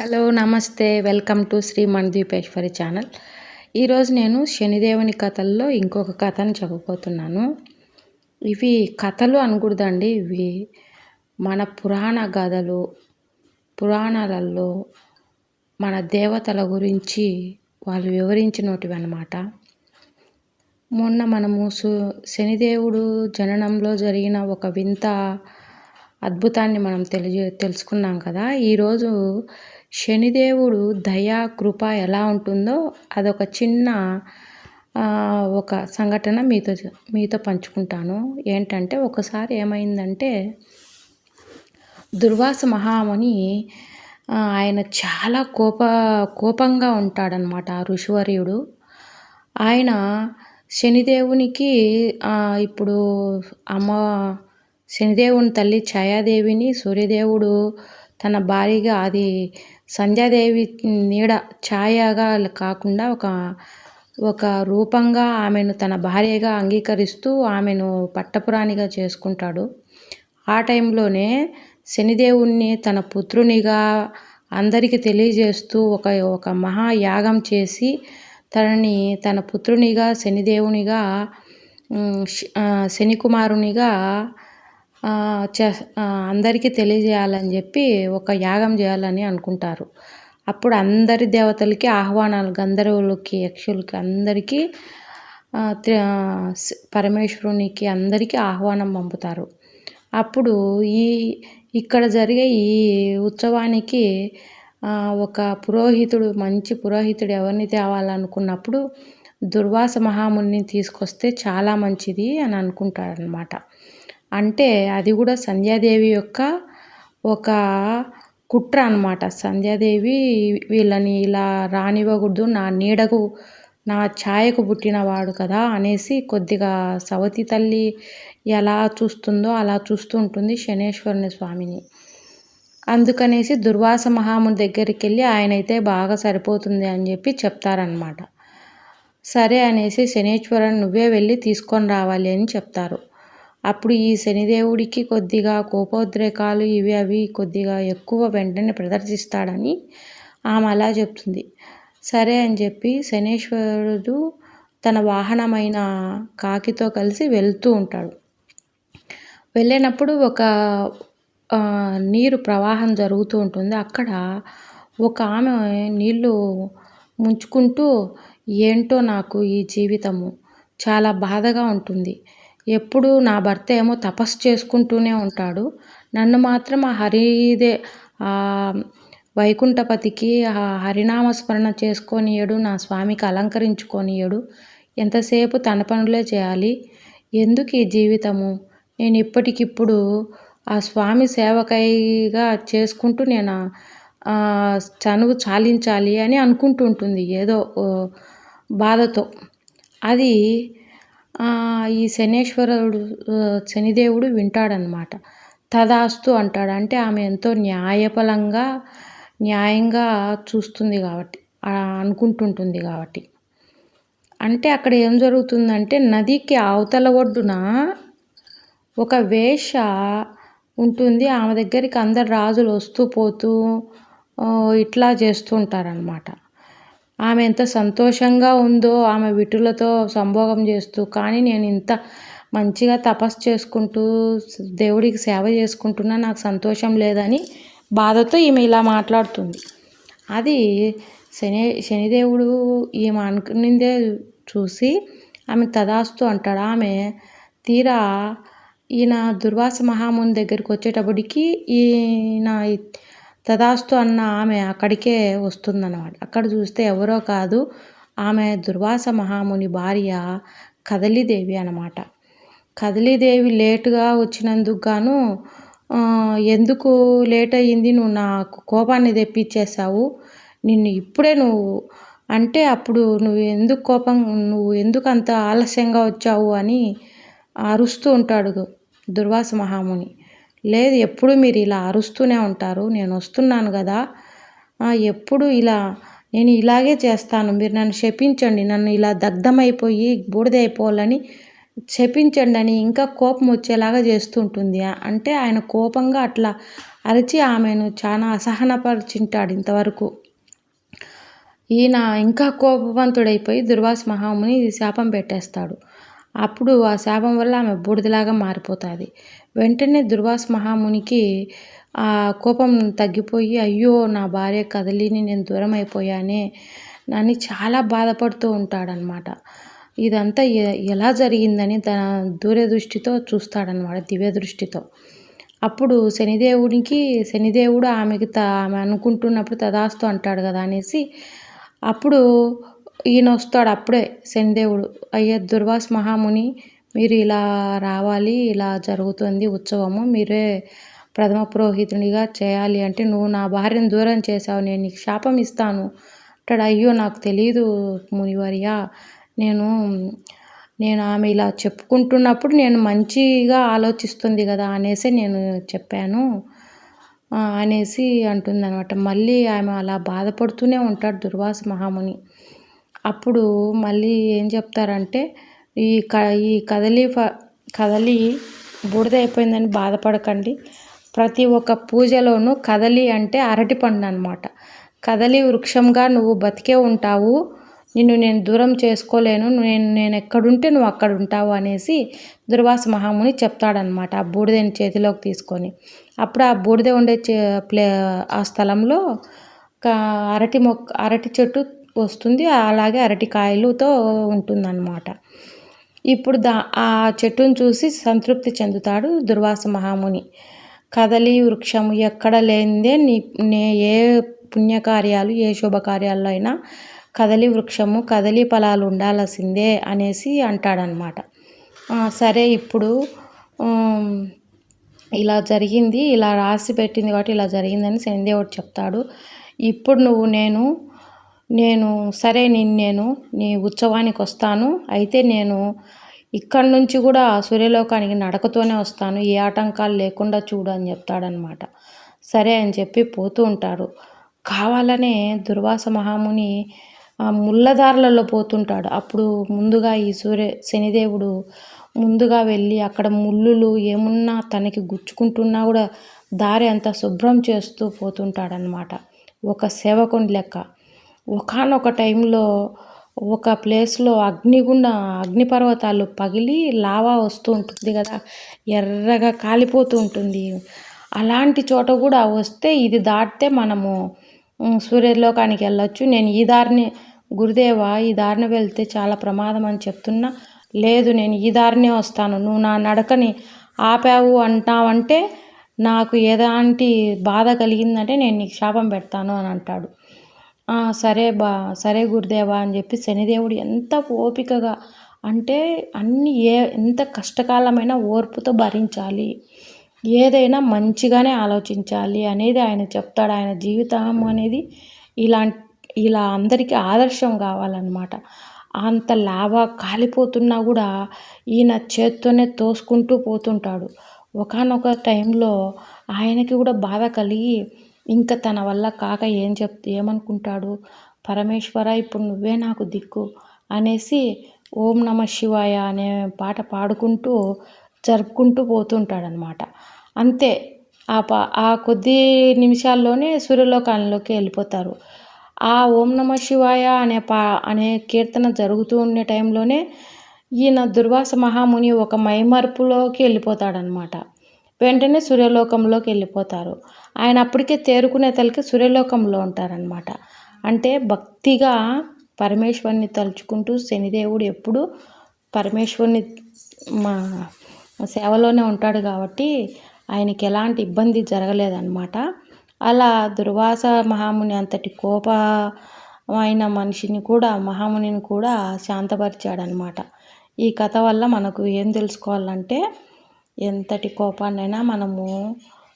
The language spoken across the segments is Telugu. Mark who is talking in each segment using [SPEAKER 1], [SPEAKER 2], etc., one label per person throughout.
[SPEAKER 1] హలో నమస్తే. Welcome to Shri Manadipeshwari channel. ఈరోజు నేను శనిదేవుని కథల్లో ఇంకొక కథను చెప్పబోతున్నాను. ఇవి కథలు అనకూడదండి. ఇవి మన పురాణ గాథలు పురాణాలలో మన దేవతల గురించి వాళ్ళు వివరించినటివి అన్నమాట మొన్న మనము సు శనిదేవుడు జననంలో జరిగిన ఒక వింత అద్భుతాన్ని మనం తెలియ తెలుసుకున్నాం కదా. ఈరోజు శనిదేవుడు దయా కృప ఎలా ఉంటుందో అదొక చిన్న ఒక సంఘటన మీతో మీతో పంచుకుంటాను. ఏంటంటే ఒకసారి ఏమైందంటే దుర్వాస మహాముని ఆయన చాలా కోప కోపంగా ఉంటాడనమాట ఆ ఋషివర్యుడు. ఆయన శనిదేవునికి ఇప్పుడు అమ్మ శనిదేవుని తల్లి ఛాయాదేవిని సూర్యదేవుడు తన భార్యగా అది సంధ్యాదేవి నీడ ఛాయగా కాకుండా ఒక ఒక రూపంగా ఆమెను తన భార్యగా అంగీకరిస్తూ ఆమెను పట్టపురాణిగా చేసుకుంటాడు. ఆ టైంలోనే శనిదేవుణ్ణి తన పుత్రునిగా అందరికీ తెలియజేస్తూ ఒక ఒక మహాయాగం చేసి తనని తన పుత్రునిగా శనిదేవునిగా శనికుమారునిగా చే అందరికీ తెలియజేయాలని చెప్పి ఒక యాగం చేయాలని అనుకుంటారు. అప్పుడు అందరి దేవతలకి ఆహ్వానాలు గంధర్వులకి యక్షులకి అందరికీ పరమేశ్వరునికి అందరికీ ఆహ్వానం పంపుతారు. అప్పుడు ఈ ఇక్కడ జరిగే ఈ ఉత్సవానికి ఒక పురోహితుడు మంచి పురోహితుడు ఎవరిని తేవాలనుకున్నప్పుడు దుర్వాస మహాముని తీసుకొస్తే చాలా మంచిది అని అనుకుంటారనమాట అంటే అది కూడా సంధ్యాదేవి యొక్క ఒక కుట్ర అనమాట సంధ్యాదేవి వీళ్ళని ఇలా రానివ్వకూడదు నా నీడకు నా ఛాయకు పుట్టినవాడు కదా అనేసి కొద్దిగా సవతి తల్లి ఎలా చూస్తుందో అలా చూస్తూ ఉంటుంది శనేశ్వరుని స్వామిని. అందుకనేసి దుర్వాస మహాముని దగ్గరికి వెళ్ళి ఆయన అయితే బాగా సరిపోతుంది అని చెప్పి చెప్తారనమాట సరే అనేసి శనేశ్వరుని నువ్వే వెళ్ళి తీసుకొని రావాలి అని చెప్తారు. అప్పుడు ఈ శనిదేవుడికి కొద్దిగా కోపోద్రేకాలు ఇవి అవి కొద్దిగా ఎక్కువ వెంటనే ప్రదర్శిస్తాడని ఆమె అలా చెప్తుంది. సరే అని చెప్పి శనేశ్వరుడు తన వాహనమైన కాకితో కలిసి వెళ్తూ ఉంటాడు. వెళ్ళినప్పుడు ఒక నీరు ప్రవాహం జరుగుతూ ఉంటుంది. అక్కడ ఒక ఆమె నీళ్ళు ముంచుకుంటూ ఏంటో నాకు ఈ జీవితము? చాలా బాధగా ఉంటుంది. ఎప్పుడు నా భర్త ఏమో తపస్సు చేసుకుంటూనే ఉంటాడు. నన్ను మాత్రం ఆ హరిదే వైకుంఠపతికి ఆ హరినామస్మరణ చేసుకొనియడు నా స్వామికి అలంకరించుకొనియడు ఎంతసేపు తన పనులే చేయాలి? ఎందుకు ఈ జీవితము? నేను ఇప్పటికిప్పుడు ఆ స్వామి సేవకైగా చేసుకుంటూ నేను చనువు చాలించాలి అని అనుకుంటూ ఉంటుంది ఏదో బాధతో. అది ఈ శనేశ్వరుడు శనిదేవుడు వింటాడనమాట తదాస్తు అంటాడు. అంటే ఆమె ఎంతో న్యాయపలంగా న్యాయంగా చూస్తుంది కాబట్టి అనుకుంటుంటుంది కాబట్టి. అంటే అక్కడ ఏం జరుగుతుందంటే నదికి అవతల ఒడ్డున ఒక వేష ఉంటుంది. ఆమె దగ్గరికి అందరు రాజులు వస్తూ పోతూ ఇట్లా చేస్తూ ఉంటారనమాట ఆమె ఎంత సంతోషంగా ఉందో ఆమె విటులతో సంభోగం చేస్తూ కానీ నేను ఇంత మంచిగా తపస్సు చేసుకుంటూ దేవుడికి సేవ చేసుకుంటున్నా నాకు సంతోషం లేదని బాధతో ఈమె ఇలా మాట్లాడుతుంది. అది శని శనిదేవుడు ఈమె అనుకునిందే చూసి ఆమె తదాస్తు అంటాడు. ఆమె తీరా ఈయన దుర్వాస మహాముని దగ్గరికి వచ్చేటప్పటికి ఈయన తదాస్తు అన్న ఆమె అక్కడికే వస్తుందన్నమాట. అక్కడ చూస్తే ఎవరో కాదు ఆమె దుర్వాస మహాముని భార్య కదలిదేవి అనమాట కదలిదేవి లేటుగా వచ్చినందుకు గాను ఎందుకు లేట్ అయ్యింది నువ్వు నాకు కోపాన్ని తెప్పించేసావు నిన్ను ఇప్పుడే నువ్వు అంటే అప్పుడు నువ్వు ఎందుకు కోపం నువ్వు ఎందుకు అంత ఆలస్యంగా వచ్చావు అని అరుస్తూ ఉంటాడు దుర్వాస మహాముని. లేదు ఎప్పుడు మీరు ఇలా అరుస్తూనే ఉంటారు నేను వస్తున్నాను కదా. ఎప్పుడు ఇలా నేను ఇలాగే చేస్తాను మీరు నన్ను శపించండి నన్ను ఇలా దగ్ధమైపోయి బూడిదైపోవాలని శపించండి అని ఇంకా కోపం వచ్చేలాగా చేస్తుంటుంది అంటే ఆయన కోపంగా అట్లా అరిచి ఆమెను చాలా అసహనపరిచింటాడు ఇంతవరకు. ఈయన ఇంకా కోపవంతుడైపోయి దుర్వాస మహాముని శాపం పెట్టేస్తాడు. అప్పుడు ఆ శాపం వల్ల ఆమె బూడిదలాగా మారిపోతుంది. వెంటనే దుర్వాస మహామునికి ఆ కోపం తగ్గిపోయి అయ్యో నా భార్య కదలిని నేను దూరం అయిపోయానే అని చాలా బాధపడుతూ ఉంటాడనమాట ఇదంతా ఎలా జరిగిందని తన దూరదృష్టితో చూస్తాడనమాట దివ్య దృష్టితో. అప్పుడు శనిదేవుడికి శనిదేవుడు ఆమెకి త ఆమె అనుకుంటున్నప్పుడు తదాస్తు అంటాడు కదా అనేసి అప్పుడు ఈయన వస్తాడు అప్పుడే శనిదేవుడు. అయ్యా దుర్వాస మహాముని మీరు ఇలా రావాలి ఇలా జరుగుతుంది ఉత్సవము మీరే ప్రథమ పురోహితునిగా చేయాలి అంటే నువ్వు నా భార్యను దూరం చేసావు నేను నీకు శాపం ఇస్తాను. అంటాడు అయ్యో నాకు తెలియదు మునివర్యా నేను నేను ఆమె ఇలా చెప్పుకుంటున్నప్పుడు నేను మంచిగా ఆలోచిస్తుంది కదా అనేసి నేను చెప్పాను. అనేసి అంటుందన్నమాట. మళ్ళీ ఆమె అలా బాధపడుతూనే ఉంటాడు దుర్వాస మహాముని. అప్పుడు మళ్ళీ ఏం చెప్తారంటే ఈ క ఈ కదలి ఫ కదలి బూడిద అయిపోయిందని బాధపడకండి. ప్రతి ఒక్క పూజలోనూ కదలి అంటే అరటిపండు అనమాట కదలి వృక్షంగా నువ్వు బతికే ఉంటావు నిన్ను నేను దూరం చేసుకోలేను నేను నేను ఎక్కడుంటే నువ్వు అక్కడ ఉంటావు అనేసి దుర్వాస మహాముని చెప్తాడనమాట ఆ బూడిదని చేతిలోకి తీసుకొని. అప్పుడు ఆ బూడిద ఉండే ప్లే ఆ స్థలంలో అరటి మొక్క అరటి చెట్టు వస్తుంది. అలాగే అరటికాయలుతో ఉంటుందన్నమాట. ఇప్పుడు దా ఆ చెట్టును చూసి సంతృప్తి చెందుతాడు దుర్వాస మహాముని. కదలి వృక్షము ఎక్కడ లేనిదే నీ నే ఏ పుణ్యకార్యాలు ఏ శుభకార్యాల్లో అయినా కదలి వృక్షము కదలి ఫలాలు ఉండాల్సిందే అనేసి అంటాడనమాట సరే ఇప్పుడు ఇలా జరిగింది ఇలా రాసి పెట్టింది కాబట్టి ఇలా జరిగిందని శనిదేవుడు చెప్తాడు. ఇప్పుడు నువ్వు నేను నేను సరే నేను నేను నీ ఉత్సవానికి వస్తాను. అయితే నేను ఇక్కడి నుంచి కూడా సూర్యలోకానికి నడకతోనే వస్తాను. ఏ ఆటంకాలు లేకుండా చూడు అని చెప్తాడనమాట సరే అని చెప్పి పోతూ ఉంటాడు. కావాలనే దుర్వాస మహాముని ముళ్ళదారులలో పోతుంటాడు. అప్పుడు ముందుగా ఈ సూర్య శనిదేవుడు ముందుగా వెళ్ళి అక్కడ ముళ్ళులు ఏమున్నా తనకి గుచ్చుకుంటున్నా కూడా దారి అంతా శుభ్రం చేస్తూ పోతుంటాడనమాట ఒక సేవకుని లెక్క. ఒకనొక టైంలో ఒక ప్లేస్లో అగ్నిగుండ అగ్నిపర్వతాలు పగిలి లావా వస్తూ ఉంటుంది కదా. ఎర్రగా కాలిపోతూ ఉంటుంది. అలాంటి చోట కూడా వస్తే ఇది దాటితే మనము సూర్యలోకానికి వెళ్ళొచ్చు. నేను ఈ దారిని గురుదేవా ఈ దారిని వెళ్తే చాలా ప్రమాదం అని చెప్తున్నా. లేదు నేను ఈ దారినే వస్తాను. నువ్వు నా నడకని ఆపావు అంటావంటే నాకు ఎలాంటి బాధ కలిగిందంటే నేను నీకు శాపం పెడతాను అని అంటాడు. సరే బా సరే గురుదేవా అని చెప్పి శనిదేవుడు ఎంత ఓపికగా అంటే అన్ని ఏ ఎంత కష్టకాలమైన ఓర్పుతో భరించాలి. ఏదైనా మంచిగానే ఆలోచించాలి అనేది ఆయన చెప్తాడు. ఆయన జీవితం అనేది ఇలా ఇలా అందరికీ ఆదర్శం కావాలన్నమాట. అంత లాభ కాలిపోతున్నా కూడా ఈయన చేత్తోనే తోసుకుంటూ పోతుంటాడు. ఒకనొక టైంలో ఆయనకి కూడా బాధ కలిగి ఇంకా తన వల్ల కాక ఏం చెప్ ఏమనుకుంటాడు? పరమేశ్వర ఇప్పుడు నువ్వే నాకు దిక్కు అనేసి ఓం నమ శివాయ అనే పాట పాడుకుంటూ జరుపుకుంటూ పోతుంటాడనమాట అంతే. ఆ పా ఆ కొద్ది నిమిషాల్లోనే సూర్యలోకాలలోకి వెళ్ళిపోతారు. ఆ ఓం నమ శివాయ అనే పా అనే కీర్తన జరుగుతూ ఉండే టైంలోనే ఈయన దుర్వాస మహాముని ఒక మైమర్పులోకి వెళ్ళిపోతాడనమాట వెంటనే సూర్యలోకంలోకి వెళ్ళిపోతారు. ఆయన అప్పటికే తేరుకునే తలకి సూర్యలోకంలో ఉంటారనమాట అంటే భక్తిగా పరమేశ్వరుని తలుచుకుంటూ శనిదేవుడు ఎప్పుడు పరమేశ్వరుని మా సేవలోనే ఉంటాడు కాబట్టి ఆయనకి ఎలాంటి ఇబ్బంది జరగలేదన్నమాట. అలా దుర్వాస మహాముని అంతటి కోపమైన మనిషిని కూడా మహామునిని కూడా శాంతపరిచాడనమాట ఈ కథ వల్ల మనకు ఏం తెలుసుకోవాలంటే ఎంతటి కోపాన్నైనా మనము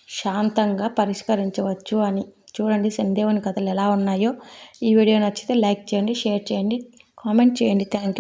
[SPEAKER 1] శాంతంగా పరిష్కరించవచ్చు అని. చూడండి శనిదేవుని కథలు ఎలా ఉన్నాయో. ఈ వీడియో నచ్చితే లైక్ చేయండి షేర్ చేయండి కామెంట్ చేయండి. Thank you